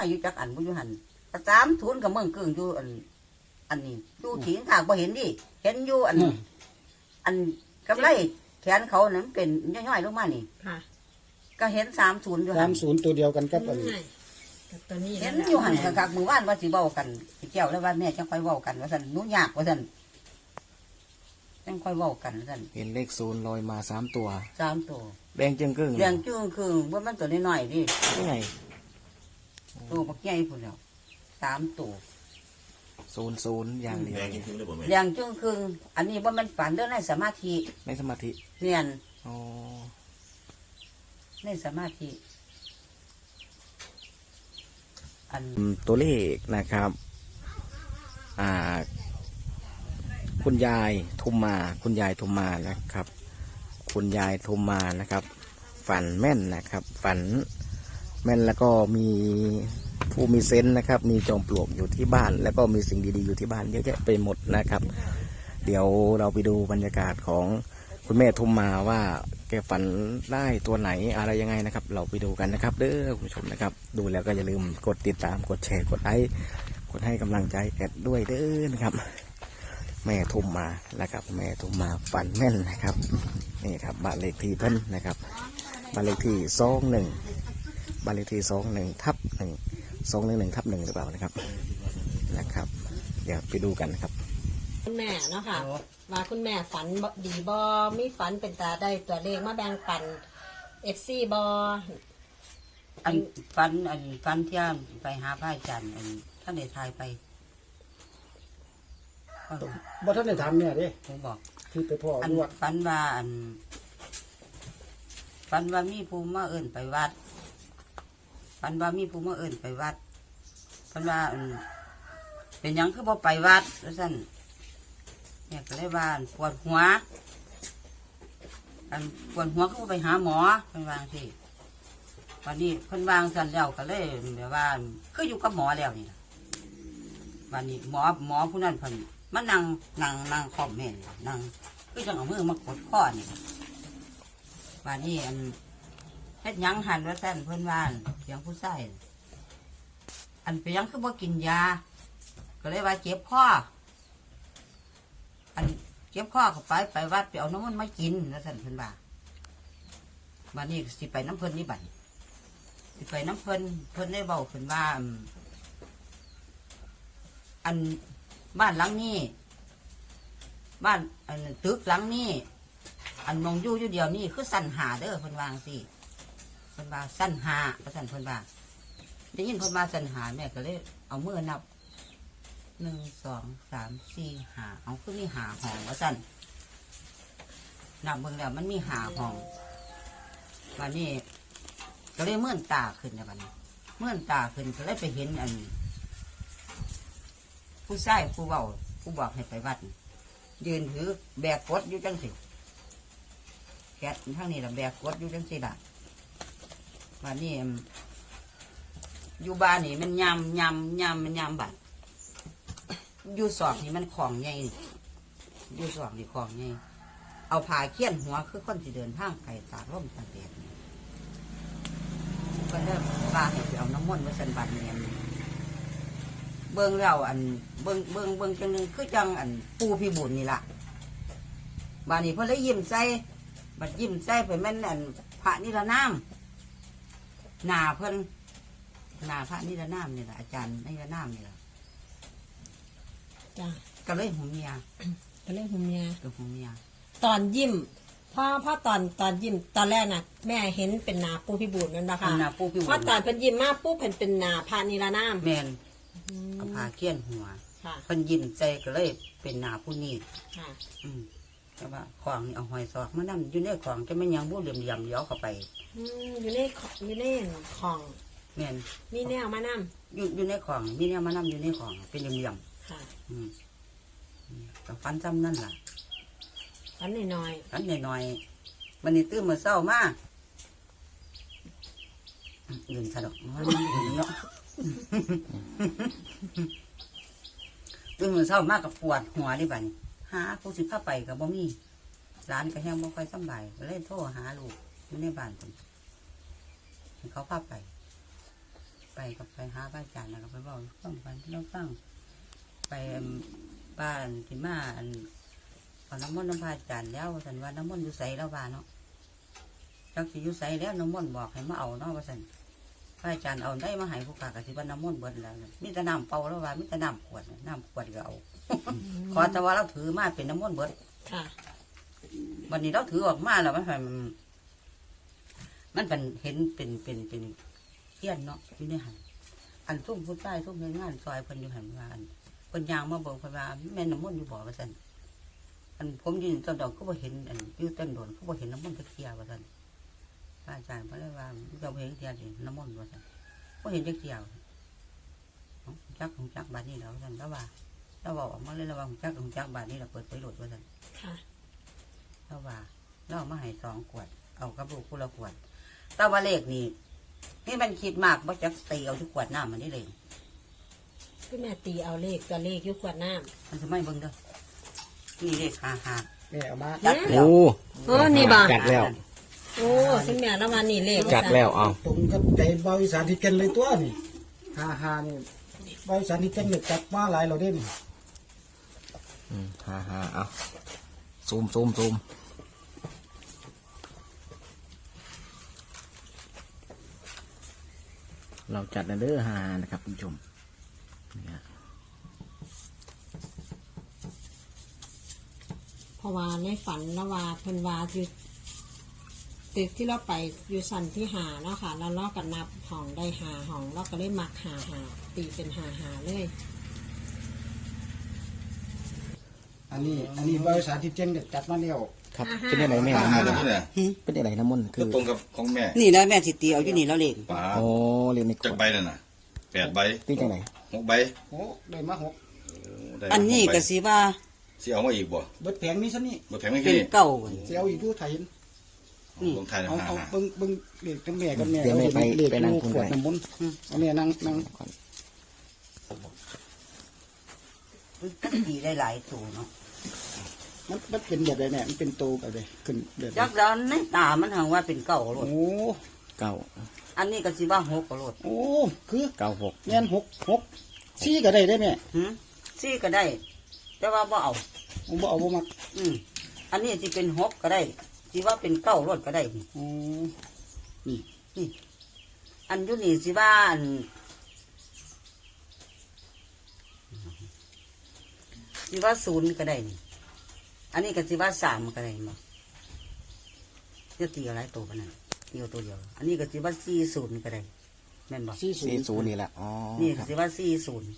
อายุจักอันบ่อยู่หันแต่สามทุนกับเมืองกึ่งอยู่อัน อันนี้อยู่ถีนขากบ่เห็นดิเห็นอยู่อัน อันกำไรแขนเขานั้นเป็นย่อยๆลงมานี่ค่ะก็เห็นสามศูนย์อยู่สาหัมนศูนย์ตัวเดียวกันกับอันใช่กับตัวนี้เห็นแหละอยู่หันกับกมือว่านว่าสิเว้ากันสิแก้วแล้วว่าแม่จังค่อยเว้ากันว่าซั่นหนูยากว่าซั่นจังค่อยเว้ากันว่าซั่นเห็นเลขศูนย์ลอยมาสามตัว สามตัวแดงจึงกึ่งเลี้ยงจื้อคือว่ามันตัวน้อยๆดินี่ไง ตัวบักใหญ่พุ่นแล้วสามตัวศูนย์ศูนย์อย่างเดียวแดงจริงๆเลยบ่แม่เลี้ยงจื้อคืออันนี้ว่ามันฝันเด้อในสมาธิในสมาธิเรียนอ๋อในสมาธิ อันอืมตัวเลขนะครับ อ่า คุณยายทุมมา คุณยายทุมมานะครับ คุณยายทุมมานะครับ ฝันแม่นนะครับ ฝัน แม่นแล้วก็มีผู้มีเซนส์นะครับ มีจอมปลวกอยู่ที่บ้าน แล้วก็มีสิ่งดีๆอยู่ที่บ้านเยอะแยะไปหมดนะครับ เดี๋ยวเราไปดูบรรยากาศของคุณแม่ทุมมาว่าแกฝันได้ตัวไหนอะไรยังไงนะครับ เราไปดูกันนะครับ เด้อคุณผู้ชมนะครับ ดูแล้วก็อย่าลืมกดติดตามกดแชร์กดไลค์กดให้กำลังใจแอดด้วยเด้อนะครับ แม่ทุมมานะครับ แม่ทุมมาฝันแม่นนะครับนี่ครับบ้านเลขที่เพิ่นนะครับบ้านเลขที่สองหนึ่ง บ้านเลขที่สองหนึ่งทับหนึ่งสองหนึ่งหนึ่งทับหนึ่งหรือเปล่านะครับนะครับ เดี๋ยวไปดูกันนะครับ คุณแม่เนาะค่ะว่าคุณแม่ฝันบ่ดีบอมีฝันเป็นตาได้ตัวเลขมาแบ่งปันเอฟซีบออันฟันอันฟันเที่ยมไปหาพระอาจารย์อันท่านได้ทายไปก็บ่ท่านได้ทำเนี่ยเด้ผมบอก ที่ไปพ่ออันนวดฟันว่าอันฟันว่ามีภูมิมาเอิ่นไปวัด ฟันว่ามีภูมิมาเอิ่นไปวัดฟันว่านเป็นยังคือบ่ไปวัดแล้วสั่นเนี่ยก็เลยว่านปวดหัวอันปวดหัวก็ไปหาหมอเพิ่นวางสิวันนี้เพิ่นวางสั่นแล้วก็เลยแบบว่าคืออยู่กับหมอแล้วนี่วันนี้หมอหมอผู้นั้นเพิ่นมานั่งนั่งนั่งคอมเมนต์นั่งคือจังเอามือมากดข้อนี่วันนี้อัน เฮ็ดหยังหันว่าสั่นเพิ่นว่าอั่นเสียงผู้ชายอันไปนหยังคือบ่กินยา ก็เลยว่าเจ็บคออันเก็บข้อเขาไปไปวัดไปเอาน้ำมันต์มากินแล้วท่นเพิ่นว่าวันนี้สิไปน้ำเพิ่นนี่บัดสิไปน้ำเพิ่นเพิ่นได้เบาเพิ่นว่าอืมอันบ้านหลังนี้ บ้านอันตึกหลังนี้ อันมองอยู่อยู่เดียวนี่คือสั้นหาเด้อเพิ่นวาจั่งสิ พิ่นว่าสั้นหาพระท่านเพิ่นว่าได้ยินเพิ่นว่าสั้นหาแม่ก็เลยเอามือนับหนึ่งสองสามสี่หาเอาคือมีหาห้องว่าสั่นนับเบิ่งแล้วมันมีหาห้องวันนี้ก็เลยเมื่อนตาขึ้นนะบัดนี้เมื่อนตาขึ้นก็เลยไปเห็นอัน ผู้ชายผู้เบาผู้บอกให้ไปวัด ยืนถือแบกกดอยู่จังสิแกทั้งนี้ละแบกกดอยู่จังสิละ วันนี้อยู่บ้านนี่มันยำยำยำมันยำบัดอยู่สอบนี่มันของใหญ่อยู่สอบนี่ของใหญ่เอาผ้าเขี้ยนหัวคือคนที่เดินทางไกลตากร่มตากแดดก็เริ่มว่าให้ไปเอาน้ำมันต์มาสันบันเนี่ยเบิ้งแล้วอันเบิ้งเบิ้งเบิ้งจังหนึงคือจังอันปูพี่บุญนี่ล่ะบานนี้เพิ่นเลยยิ้มใส่บัดยิ้มใส่เพิ่นแม่นอันพระนิรนาม หนาเพิ่นหนาพระนิรนามนี่ล่ะอาจารย์นิรนามนี่ล่ะจ้ะก็เลยหูเมียก็เลยหุ่มยากับหูเมียตอนยิ้มพ่อพ่อตอนตอนยิ้มตอนแรกน่ะ แม่เห็นเป็นหนาปูพิบูลนั่นนะคะอันนาปูพี่พอตอนเพิ่นยิ้มมาปุ๊บเพิ่นเป็นหนาพานิรนามแมนเอาผ้าเกี้ยนหัวค่ะเพิ่นยิ้มใจก็เลยเป็นหนาผู้นี้ค่ะ อืม แต่ว่าของนี่เอาหอยซอกมานั่อยู่ในของจะไม่ยังบูเหลี่ยมเหลี่ยมๆเลี้ยวเข้าไปอืมอยู่ในของอยู่ในของแมนมีแนวมานำอยู่อยู่ในของมีเนี่ยมานั่อยู่ในของเป็นเหลี่ยมเหลี่ยมค่ะๆอืมอืมก็ฟันจำนั่นล่ะอันน้อยฟันหน่อยๆมันนี่ตื้อมือเศร้ามากยืนสะดอกมันยืนเนาะตื่นมือเศร้ามากกับปวดหัวดิบัดน หาผู้สิพาไปกับบ่มีร้านก็แห้งบ่ค่อยสบายก็เลยโทรหาลูกอยู่ในบ้านเพิ่นเขาพาไปไป ไปกับไปหาพระอาจารย์แล้วก็ไปบอกฟังฟันที่เราฟังไปบ้านที่มาอันเอาน้ำมนต์น้ำพระอาจารย์แล้วว่าสันว่าน้ำมนต์อยู่ใสแล้วว่าเนาะจักสิอยู่ใสแล้วน้ำมนต์บอกให้มาเอาเนาะว่าสัน พระอาจารย์เอาได้มาให้ผู้กากสิว่าน้ำมนต์เบิดแล้วมีแต่น้ำเปล่าแล้วว่ามีแต่น้ำขวดน่ะน้ำขวดก็เอา ขอแต่ว่าเราถือมาเป็นน้ำมนต์เบิดค่ะ วันนี้เราถือออกมาแล้วมันมันมันเป็นเห็นเป็นเป็นเป็นเทียนเนาะอยู่ในหันอันทุ่มผู้ใต้ทุ่มในงานซอยเพิ่นอยู่หันว่าอันเพิ่นยางมาบอกเพิ่นว่าแม่นน้ำมนต์อยู่บ่ว่าซั่นอันผมยืนต้นดอกก็บ่เห็นอันอยู่ต้นโดนก็บ่เห็นน้ำมนต์ตะเคียว่าซั่นพ ระอาจารย์เพิ่นเลยว่าเจ้าบ่เห็นเทียนนี่น้ำมนต์ว่าซั่นบ่เห็นจักเที่ยวเอ้าจักของจักบาดนี้แล้วซั่นแล้วว่าเราบอกออกมาเลยระวังจักของจักบาดนี้เราเปิดไปโหลดว่าซั่นค่ะเราว่าเราเอามาให้สองขวด เอากระปุกคนละขวดแต่ว่าเลขนี่นี่มันคิดมากว่าจะตีเอาทุกขวดน้ำมันนี่เลยคุณแม่ตีเอาเลขตัวเลขอยุขวดน้มันจะไม่เบิ่งเด้อนี่เลขหาหาแม่เอามาจัดโอ้ำโอ้นี่บ่ จัดแล้ว โอ้คุณแม่ละวันนี่เลขจัดแล้วเอาตรงกับใจเบาอีสานที่เก่นเลยตัวนี่ฮ่าฮ่านี่เบาอีสานที่เก่นเนี่ยจับมาหลายเราเด่นอืมฮ่าฮ่าเอาซูมซูมซูมเราจัดนะเด้อฮานะครับคุณผู้ชมนี่ฮะเพราะว่าในฝันละว่าเพิ่นว่าอยู่ ตึกที่เราไปอยู่สันที่หาเนาะค่ะแล้วเราก็นับห้องได้หาห้องเราก็เลยมักหาหาตีเป็นหาหาเลยอันนี้อันนี้เบาอีสานที่เก่นเนี่ยจัดมาแล้วครับเป็นยังไงแม่อ่าน้ำมนแล้วต์นี่แหละเป็นยังไงน้ำมนต์คืก็อตรงกับของแม่นี่แล้วแม่สิตีเอาอยู่นี่แล้วเลขป๋าโอ้เรียนในขจากวดใบนั่นน่ะแปดใบตีจังไหนหกใบโอ้ได้มาหกได้อันนี้หใบก็สิว่าสิเอามาอีกบ่เบิดแผงนี้ซะนี่บ่แพงไม่เป็กี่นนี่เก่าเสียวอีกดูไทย นี่ลงไทยนะเอาฮ่าเอาฮ่าเบิ้งเบิ้งเด็กกับแม่กับแม่เดี๋ยวแม่ไปเด็กไปนั่งลูกคุณขวดไปน้ำมนต์เอาแม่นั่งนั่งตีได้หลายตัวเนาะมันมันเป็นแบบไรแม่มันเป็นโตแบบไรขึ้นแบบใดจักแล้วในตามันหังว่าเป็นเก่าโลโอ้ดเก้าอันนี้ก็สิว่าหกโลดโอ้คือเก้าหกแม่นหกหกสี่ก็ได้ได้แม่หืมซี่ก็ได้ แต่ว่าบ่เอาผมบ่เอาบ่มักอืมอันนี้สิเป็นหกก็ได้ สิว่าเป็นเก้ารถก็ได้นี่โอ้อันอยุนี่สิว่าอันสิว่าศูนย์ก็ได้นี่อันนี้ก็สิว่าสามก็ได้มาจะตีอะไรตัวกันนั่นตีเอาตัวเดียว อันนี้ก็สิว่าสี่ศูนย์ก็ได้แม่นบอกสี่ศูสี่นย์ศูนย์นี่แหละอ๋อนี่คก็รับสิว่าสี่ศูนย์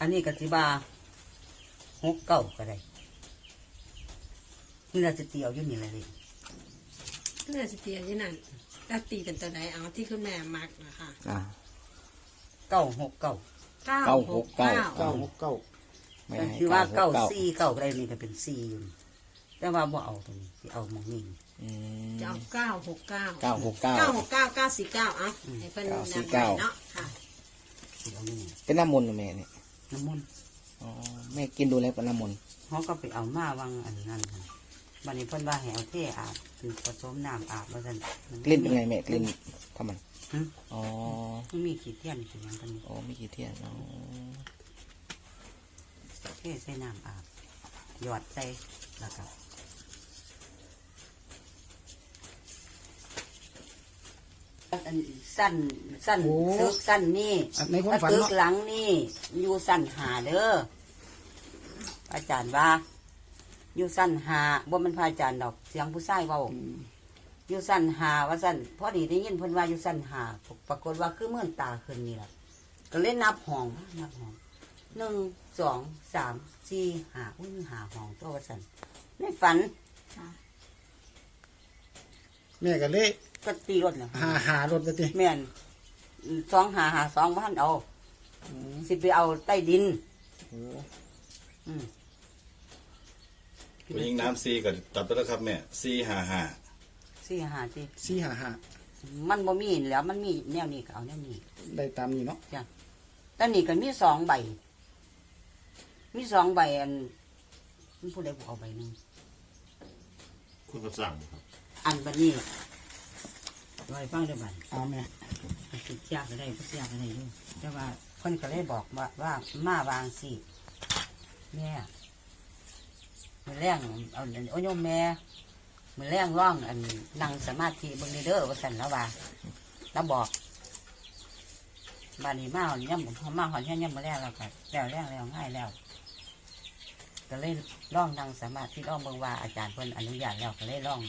อันนี้ก็สิว่าหกเก้าก็ได้ นี่เราจะตีเอาอยู่นี่แหละเลยคุณแม่สิตีเอาอยู่นั่นแล้วตีเป็นตัวไหนเอาที่คุณแม่มักนะคะอ่าเก้าหกเก้าเก้าเก้าหกเก้า เก้าหกเก้าไม่ให้คือว่าเก้าเก้าสี่เก้าอะไรนี่ก็เป็นสี่อยู่นี่แต่ว่าบ่เอาตรงนี้สิเอาหมองนี่ อืม จะเอาเก้าหกเก้าเก้าหกเก้าเก้าหกเก้าเก้าสี่เก้าเอาให้เพิ่นเก้าสี่นำไปเก้าเนาะค่ะสิเอานี่เป็นน้ำมนต์เหรอแม่เนี่ยน้ำมันต์อ๋อแม่กินดูแล้วเป็นน้ำมนต์เขาก็ไปเอามาวังอันนั้นหั่น บัดนี้เพิ่นว่าให้เอาเทอาบคือผสมน้ำอาบว่าซั่นกลิ่นเป็นไงแม่กลิ่นทำมันหึอ๋อมันมีขี้เทียนขี้หยังกันนี่อ๋อมีกี่เที่ยงอ๋อเทใส่น้ำอาบหยอดใส่แล้วก็อันสั้นสั้นตึกสั้นนี่อันในความฝันตึกเนาะ หลังนี่อยู่สั้นหาเด้ออาจารย์ว่า อยู่สั้นหาบ่มันพระอาจารย์ดอก เสียงผู้ชายเว้าอยู่สั้นหาว่าสั้นพอดีได้ยินเพิ่นว่าอยู่สั้นหาปรากฏว่าคือเมื่อนตาขึ้นนี่แหละก็เล่นนับห้องนับห้องหนึ่งสองสามสี่ห้าอุ้ยมีหาห้องตัวว่าสั้นในฝันแม่ก็เลยก็ตีรถเนี่ยหาหารถไปติแม่นสองหาหาสองพันเอาสิไปเอาใต้ดินโอ้อืม ผู้หญิงน้ำซีก็ตัดไปแล้วครับแม่ซีห้าห้าสี่หาสิสี่หาหามันบ่มีแล้วมันมีแนวนี้ก็เอาแนวนี้ได้ตามนี้เนาะแต่นี่ก็มีสองใบ มีสองใบอันมันผู้ใดบอกเอาใบหนึ่งคุณก็สั่งครับอันบันนี้ไว้ฟังได้บันเอาแม่สิเสียก็ได้บ่เสียก็ได้อยู่แต่ว่าเพิ่นก็เลยบอกว่าว่า มาวางสิแม่ มือแรงเอาโอ้ยมแม่มือแรงร่องอันนั่งสมาธิเบิ่งนี่เด้อว่าสันแล้วว่าแล้วบอกบานนี้มาหอนย่ำพอมาหอนย่ำย่ำมาแล้วแล้วก็แล้วแล้วแล้วง่ายแล้ว ก็เลยร่องนั่งสมาธิร่องเบิ่งว่าอาจารย์เพิ่นอนุญาตแล้วก็เลยร่อง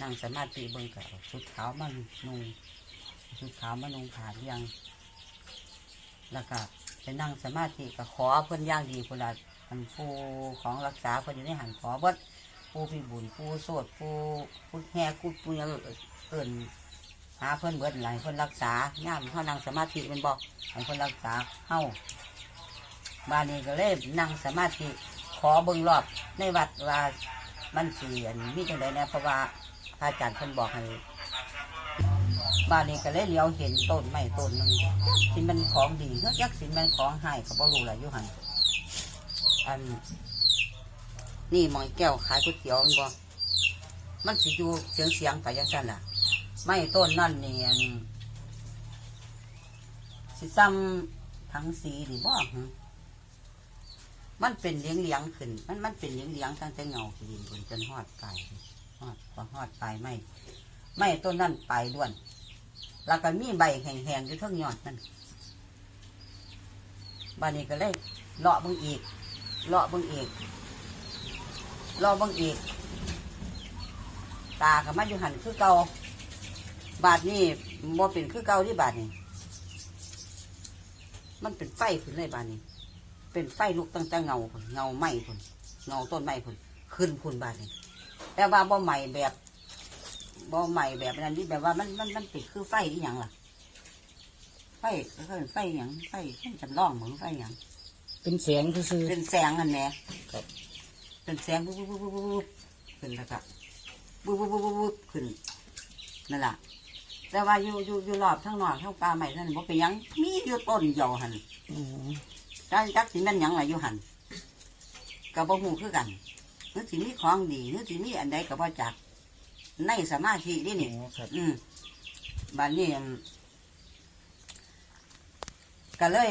นั่งสมาธิเบิ่งก็เอาชุดขาวมันนุ่งชุดขาวมันนุ่งผ่าเรียงแล้วก็ไปนั่งสมาธิก็ขอเพิ่นย่างดีพุ่นละ อันผู้ของรักษาเพิ่นอยู่ในหันขอบิดผู้พิบุญผู้โสดผู้ผู้แห่ผู้ผู้ยังเอิ่นหาเพิ่นเบิดหลายเพิ่นรักษาย่ามเขานั่งสมาธิแมันบอกให้เพิ่นรักษาเฮาบ้านนี้ก็เลยนั่งสมาธิขอเบิ่งรอบในวัดว่ามันเสียนมีจังไดเนี่ยเพราะว่าพระอาจารย์เพิ่นบอกให้บ้านนี้ก็เลยเลี้ยวเห็นต้นไม้ต้นหนึ่งสิมันของดีเฮ้ยยักษ์สิมันของหายก็บ่รู้แหละอยุหัน อัน นี่มอยแก้วขายก๋วยเตี๋ยวมันบ่มันสิอยู่เสียงเสียงๆไปยังสั้นล่ะ ไม้ต้นนั่นนี่อันสิซ้ำทั้งสีนี่บ่มันเป็นเลี้ยงเลี้ยงขึ้น มันมันเป็นเลี้ยงเลี้ยงตั้งแต่เงาขึ้นบนจนหอดปหอดพอหอดปไม้ไม่ต้นนั่นไปด้วน แล้วก็มีใบแห้งๆอยู่เทั้งยอดนั่นบ้านนี้ก็เลยเลาะเบิ่งอีก เลาะเบิ่งอีกเลาะเบิ่งอีก ตากับมาอยู่หันคือเก่าบาทนี้บ่เป็นคือเก่าที่บาทนี้มันเป็นไฟขึ้นเลยบาทนี้เป็นไฟลุกตั้งแต่เงาเงาไหม้พุ่นเงาต้นไม้พุ่นขึ้นพุ่นบาทนี้แต่ว่าบ่ใหม่แบบบ่ใหม่แบบนั้นนี่แบบว่ามันมันมันติดคือไฟอีหยังล่ะไฟเขาเป็นไฟอีหยังไฟไฟจำลองเหมือนไฟอีหยัง เป็นแสงซื่อ เป็นแสงอันแหละครับ เป็นแสงปุ๊บปุ๊บปุ๊บปุ๊บปุ๊บขึ้นแล้วก็ปุ๊บปุ๊บปุ๊บปุ๊บปุ๊บขึ้นนั่นแหละแต่ว่าอยู่อยู่อยู่รอบทั้งนอกทั้งป่าใหม่นั่นบ่เป็นหยังมีอยู่ต้นเดียวหันๆอืมจักจักสิแม่นหยังล่ะอยู่หันก็บ่ฮู้คือกันนึกสิมีของดีนึกสิมีอันใดก็บ่จักในสมาธินี่นี่ อ๋อครับ อืมบ้านนี้อืม ก็เลย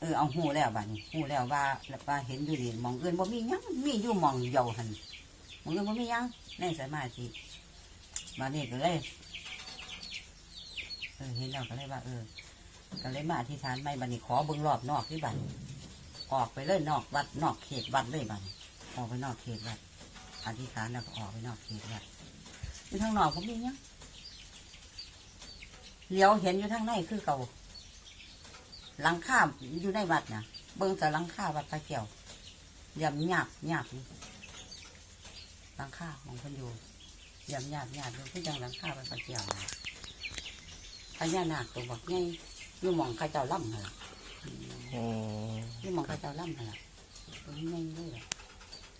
เออเอาหูแล้วบ้านนี้หูแล้วว่าว่าเห็นอยู่นี่หมองอื่นบ่มีหยังมีอยู่มองเดียวหันมองอื่นบ่มีหยังในสมาธิบ้านนี้ก็เลยเออเห็นแล้วก็เลยว่า เออก็เลยมาอธิษฐานไม่บ้านนี้ขอเบิ่งรอบนอกที่บ้านออกไปเลยนอกวัดนอกเขตวัดเลยบ้านออกไปนอกเขตวัดอธิษฐานแล้วก็ออกไปนอกเขตวัดอยู่ทางนอกผมมีหยังเลี้ยวเห็นอยู่ทางในคือเก่า หลังคาอยู่ในวัดนะเบิ่งแต่หลังคาวัดพระเกี่ยวยำหยาบหยาบหลังคาของคนอยู่ยำหยาบหยาบอยู่คือจังหลังคาวัดพระเกี่ยวน่ะพญานาคตัวบอกไงอยู่หมองข้าเจ้าล่ำเหรอโอ้อยู่หมองข้าเจ้าล่ำเหรอตัวนี้ไงเลยล่ะ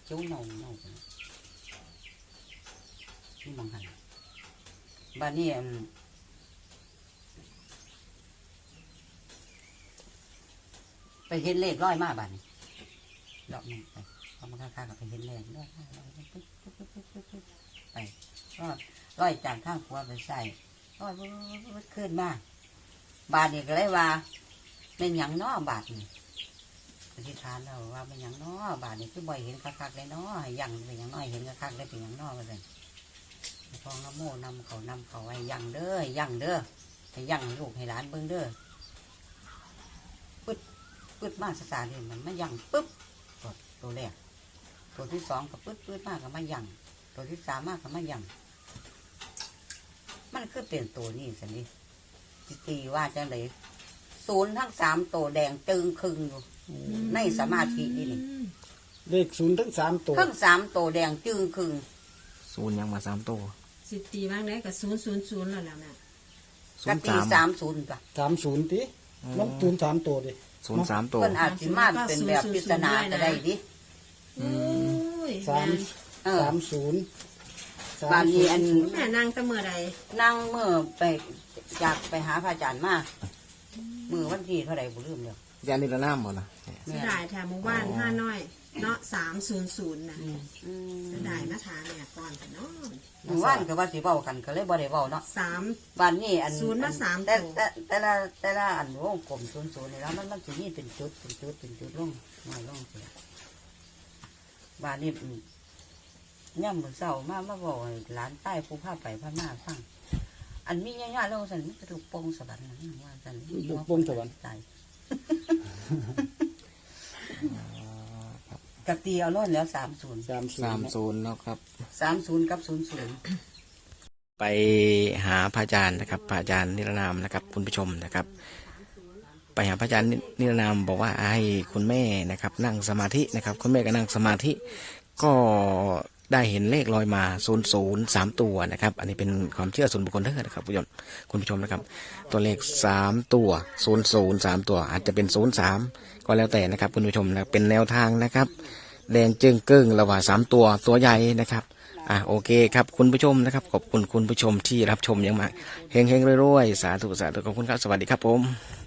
เจ้าเน่าเน่าไปเลยอยู่หมองหันบ้านนี้อั่น ไปเห็นเลขร้อยมากบ้านนี้ดอกหนึงไปเอามาค่าๆกับไปเห็นเลขร้อยมาร้อยปึ๊บปึ๊บปึ๊บปึ๊บปึ๊บปึ๊บไปก็ร้อยจากข้างขวาไปใส่ร้อยปึ๊บปึ๊บขึ้นมาบาทนี่ก็เลยว่าเป็นหยังน้อบาทนี่อธิษฐานเราว่าเป็นหยังน้อบาทนี่คือบ่อยเห็นคักๆเลยน้อยังเป็นหยังน้อยเห็นคักๆเลยเป็นหยังน้อมาเลยพองน้ำโมนำเขานำเขาไว้ยังเด้อยังเด้อให้ยังลูกให้หลานเบิ่งเด้อปืด มากสสารเลยมันมายั่งปุ๊บตัวตัวแรกตัวที่สองก็ปืดปืดมากก็มายั่งตัวที่สามมากก็มายั่งมันคือเป็นตัวนี้สินี่สิตีว่าจังเลยศูนย์ทั้งสามตัวแดงจึงครึงอยู่ในสมาธินี่นี่เลขศูนย์ทั้งสามตัวทั้งสามตัวแดงจึงครึงศูนย์ยังมาสามตัวสิตีบ้างได้กับศูนย์ศูนย์ศูนย์แล้วล่ะแม่ศูกนย์ตีสามสามศูนย์ปะสามศูนย์ติน้องศูนย์สามตัวดิ ศูนย์สามตัว เพิ่นอาจสิมาเป็นแบบปริศนาก็ได้ดิโอ้ยสามเออ สามศูนย์สามบ้านนี้อันแม่นั่งแตะเมื่อใดนั่งเมื่อไปจากไปหาพระอาจารย์มามือวันที่เท่าไหร่บ่ลืมแล้วยายนิรนามบ่นะเสียดายแถมหมู่บ้านห้าน้อย เนาะสามศูนย์ศูนย์นะอืมเสียดายนะคะเนี่ยก่อนแต่เนาะหมู่บ้านก็ว่าสิเว้ากันก็เลยบ่ได้เว้าเนาะสาม บ้านนี้อันศูนย์มาสามแต่ตัว แต่แต่ละแต่ละอันวงกลมศูนย์ศูนย์นี่แล้วมันมันสิมีเป็นจุดเป็นจุดเป็นจุดลงน้อยลงสิบ้านนี้อืมย่ำมื้อเช้ามามาบอกให้หลานใต้ผู้พาไปพามาฟังอันมีญาติๆแล้วสั่นมันเป็นลูกโป่งสวรรค์นะว่าสั่นลูกโป่งสวรรค์ ตาย กะตีเอาล้นแล้วสามศูนย์สามศูนสามย์ศูนย์แล้วครับ สามศูนย์กับศูนย์ศูนย์ ไปหาพระอาจารย์นะครับพระอาจารย์นิรนามนะครับ คุณผู้ชมนะครับ ไปหาพระอาจารย์นิรนามบอกว่าให้คุณแม่นะครับ นั่งสมาธินะครับ คุณแม่ก็นั่งสมาธิ ก็ได้เห็นเลขลอยมาศูนย์ศูนย์สามตัวนะครับ อันนี้เป็นความเชื่อส่วนบุคคลเท่านั้นนะครับคุณผู้ชมคุณผู้ชมนะครับ ตัวเลขสามตัวศูนย์ศูนย์สามตัว อาจจะเป็นศูนย์สามก็แล้วแต่นะครับ คุณผู้ชมนะเป็นแนวทางนะครับ แดงจึงเกิ้งระหว่างสามตัวตัวใหญ่นะครับอะโอเคครับคุณผู้ชมนะครับ ขอบคุณคุณผู้ชมที่รับชมอย่างมากเฮงเฮงๆรวยๆสาธุสาธุขอบคุณครับสวัสดีครับผม